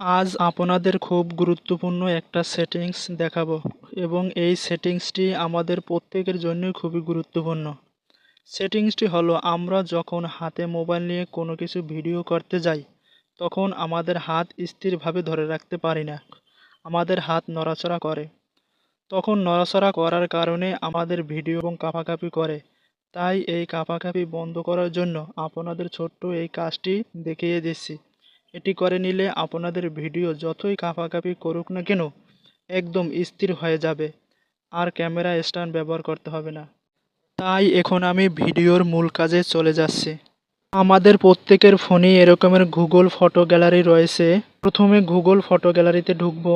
আজ আপনাদের খুব গুরুত্বপূর্ণ একটা সেটিংস দেখাবো এবং এই সেটিংসটি আমাদের প্রত্যেকের জন্যই খুবই গুরুত্বপূর্ণ। সেটিংসটি হলো, আমরা যখন হাতে মোবাইল নিয়ে কোনো কিছু ভিডিও করতে যাই, তখন আমাদের হাত স্থিরভাবে ধরে রাখতে পারি না। আমাদের হাত নড়াচড়া করে। তখন নড়াচড়া করার কারণে আমাদের ভিডিও এবং কাঁপাকাঁপি করে। তাই এই কাঁপাকাঁপি বন্ধ করার জন্য আপনাদের ছোট্ট এই কাজটি দেখিয়ে দিচ্ছি। এটি করে নিলে আপনাদের ভিডিও যতই কাঁপাকাঁপি করুক না কেন, একদম স্থির হয়ে যাবে। আর ক্যামেরা স্ট্যান্ড ব্যবহার করতে হবে না। তাই এখন আমি ভিডিওর মূল কাজে চলে যাচ্ছি। আমাদের প্রত্যেকের ফোনে এরকমের গুগল ফটো গ্যালারি রয়েছে। প্রথমে গুগল ফটো গ্যালারিতে ঢুকবো।